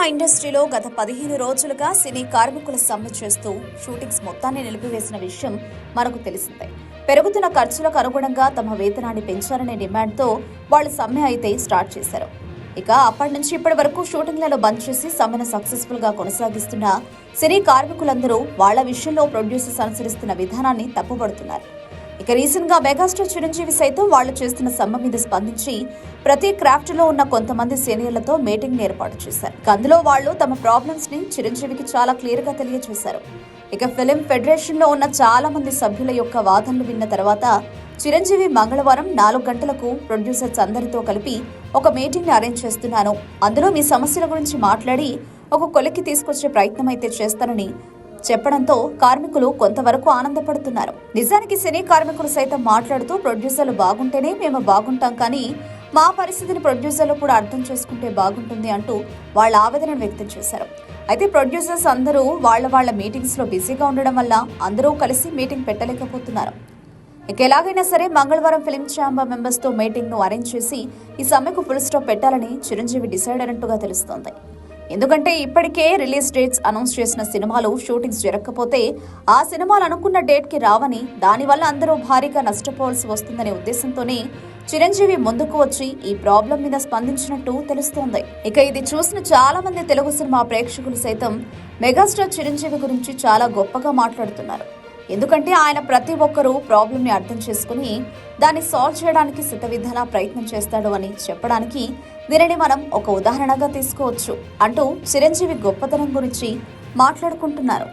Cinema ఇండస్ట్రీలో గత పదిహేను రోజులుగా సినీ కార్మికుల సమ్మె చేస్తూ షూటింగ్స్ మొత్తాన్ని నిలిపివేసిన విషయం మనకు తెలిసిందే. పెరుగుతున్న ఖర్చులకు అనుగుణంగా తమ వేతనాన్ని పెంచాలనే డిమాండ్తో వాళ్ళు సమ్మె అయితే స్టార్ట్ చేశారు. ఇక అప్పటి నుంచి ఇప్పటి వరకు షూటింగ్లను బంద్ చేసి సమ్మెను సక్సెస్ఫుల్గా కొనసాగిస్తున్న సినీ కార్మికులందరూ వాళ్ళ విషయంలో ప్రొడ్యూసర్స్ అనుసరిస్తున్న విధానాన్ని తప్పుపడుతున్నారు ఇక రీసెంట్గా మెగాస్టార్ చిరంజీవి సైతం వాళ్ళు చేస్తున్న సమ్మె మీద స్పందించి ప్రతి క్రాఫ్ట్లో ఉన్న కొంతమంది సీనియర్లతో మీటింగ్ ఏర్పాటు చేశారు. అందులో వాళ్ళు తమ ప్రాబ్లమ్స్ని చిరంజీవికి చాలా క్లియర్గా తెలియజేశారు. ఇక ఫిలిం ఫెడరేషన్లో ఉన్న చాలా మంది సభ్యుల యొక్క వాదనలు విన్న తర్వాత చిరంజీవి మంగళవారం నాలుగు గంటలకు ప్రొడ్యూసర్స్ అందరితో కలిపి ఒక మీటింగ్ని అరేంజ్ చేస్తున్నాను అందులో మీ సమస్యల గురించి మాట్లాడి ఒక కొలిక్కి తీసుకొచ్చే ప్రయత్నం అయితే చేస్తానని చెప్పడంతో కార్మికులు కొంతవరకు ఆనందపడుతున్నారు. నిజానికి సినీ కార్మికులు సైతం మాట్లాడుతూ ప్రొడ్యూసర్లు బాగుంటేనే మేము బాగుంటాం కానీ మా పరిస్థితిని ప్రొడ్యూసర్లు కూడా అర్థం చేసుకుంటే బాగుంటుంది అంటూ వాళ్ళ ఆవేదనను వ్యక్తం చేశారు. అయితే ప్రొడ్యూసర్స్ అందరూ వాళ్ళ వాళ్ళ మీటింగ్స్లో బిజీగా ఉండడం వల్ల అందరూ కలిసి మీటింగ్ పెట్టలేకపోతున్నారు. ఇక ఎలాగైనా సరే మంగళవారం ఫిలిం ఛాంబర్ మెంబర్స్తో మీటింగ్ను అరేంజ్ చేసి ఈ సమ్మెకు ఫుల్ స్టాప్ పెట్టాలని చిరంజీవి డిసైడ్ అయినట్టుగా తెలుస్తోంది. ఎందుకంటే ఇప్పటికే రిలీజ్ డేట్స్ అనౌన్స్ చేసిన సినిమాలు షూటింగ్స్ జరగకపోతే ఆ సినిమాలు అనుకున్న డేట్కి రావని దానివల్ల అందరూ భారీగా నష్టపోవాల్సి వస్తుందనే ఉద్దేశంతోనే చిరంజీవి ముందుకు వచ్చి ఈ ప్రాబ్లం మీద స్పందించినట్టు తెలుస్తోంది. ఇక ఇది చూసిన చాలా మంది తెలుగు సినిమా ప్రేక్షకులు సైతం మెగాస్టార్ చిరంజీవి గురించి చాలా గొప్పగా మాట్లాడుతున్నారు. ఎందుకంటే ఆయన ప్రతి ఒక్కరూ ప్రాబ్లమ్ని అర్థం చేసుకుని దాన్ని సాల్వ్ చేయడానికి సిద్ధవిధంగా ప్రయత్నం చేస్తాడు అని చెప్పడానికి దీనిని మనం ఒక ఉదాహరణగా తీసుకోవచ్చు అంటూ చిరంజీవి గొప్పతనం గురించి మాట్లాడుకుంటున్నారు.